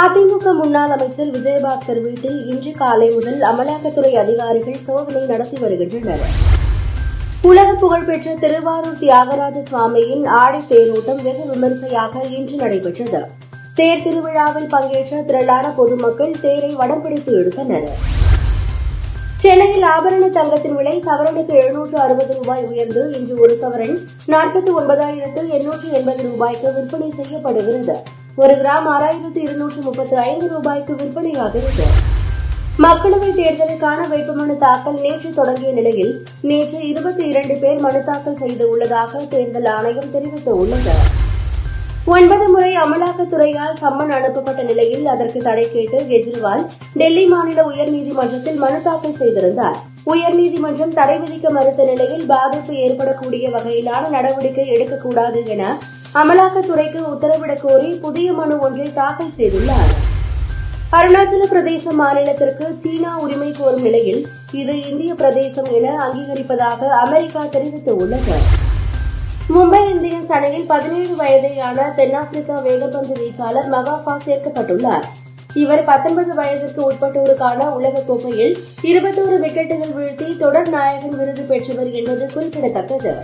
அதிமுக முன்னாள் அமைச்சர் விஜயபாஸ்கர் வீட்டில் இன்று காலை முதல் அமலாக்கத்துறை அதிகாரிகள் சோதனை நடத்தி வருகின்றனர். உலக புகழ்பெற்ற திருவாரூர் தியாகராஜ சுவாமியின் ஆடை தேரோட்டம் வெகு விமரிசையாக இன்று நடைபெற்றது. தேர் திருவிழாவில் பங்கேற்ற திரளான பொதுமக்கள் தேரை வடம் பிடித்து எடுத்தனர். சென்னையில் ஆபரண தங்கத்தின் விலை சவரனுக்கு எழுநூற்று அறுபது ரூபாய் உயர்ந்து இன்று ஒரு சவரன் நாற்பத்தி ஒன்பதாயிரத்து எண்ணூற்று எண்பது ரூபாய்க்கு விற்பனை செய்யப்படுகிறது. ஒரு கிராம் ஆறாயிரத்து இருநூற்று முப்பத்தி ஐந்து ரூபாய்க்கு விற்பனையாகிறது மக்களவைத் தேர்தலுக்கான வேட்புமனு தாக்கல் நேற்று தொடங்கிய நிலையில் நேற்று இருபத்தி இரண்டு பேர் மனு தாக்கல் செய்து உள்ளதாக தேர்தல் ஆணையம் தெரிவித்துள்ளது. ஒன்பது முறை அமலாக்கத்துறையால் சம்மன் அனுப்பப்பட்ட நிலையில் அதற்கு தடை கேட்டு கெஜ்ரிவால் டெல்லி மாநில உயர்நீதிமன்றத்தில் மனு தாக்கல் செய்திருந்தார். உயர்நீதிமன்றம் தடை விதிக்க மறுத்த நிலையில் பாதிப்பு ஏற்படக்கூடிய வகையிலான நடவடிக்கை எடுக்கக்கூடாது என அமலாக்கத்துறைக்கு உத்தரவிடக் கோரி புதிய மனு ஒன்றை தாக்கல் செய்துள்ளார். அருணாச்சல பிரதேச மாநிலத்திற்கு சீனா உரிமை கோரும் நிலையில் இது இந்திய பிரதேசம் என அங்கீகரிப்பதாக அமெரிக்கா தெரிவித்துள்ளது. மும்பை இந்தியன்ஸ் அணியில் பதினேழு வயதேயான தென்னாப்பிரிக்க வேகப்பந்து வீச்சாளர் மகாஃபா சேர்க்கப்பட்டுள்ளார். இவர் பத்தொன்பது வயதிற்கு உட்பட்டோருக்கான உலகக் கோப்பையில் இருபத்தோரு விக்கெட்டுகள் வீழ்த்தி தொடர் நாயகன் விருது பெற்றவர் என்பது குறிப்பிடத்தக்கது.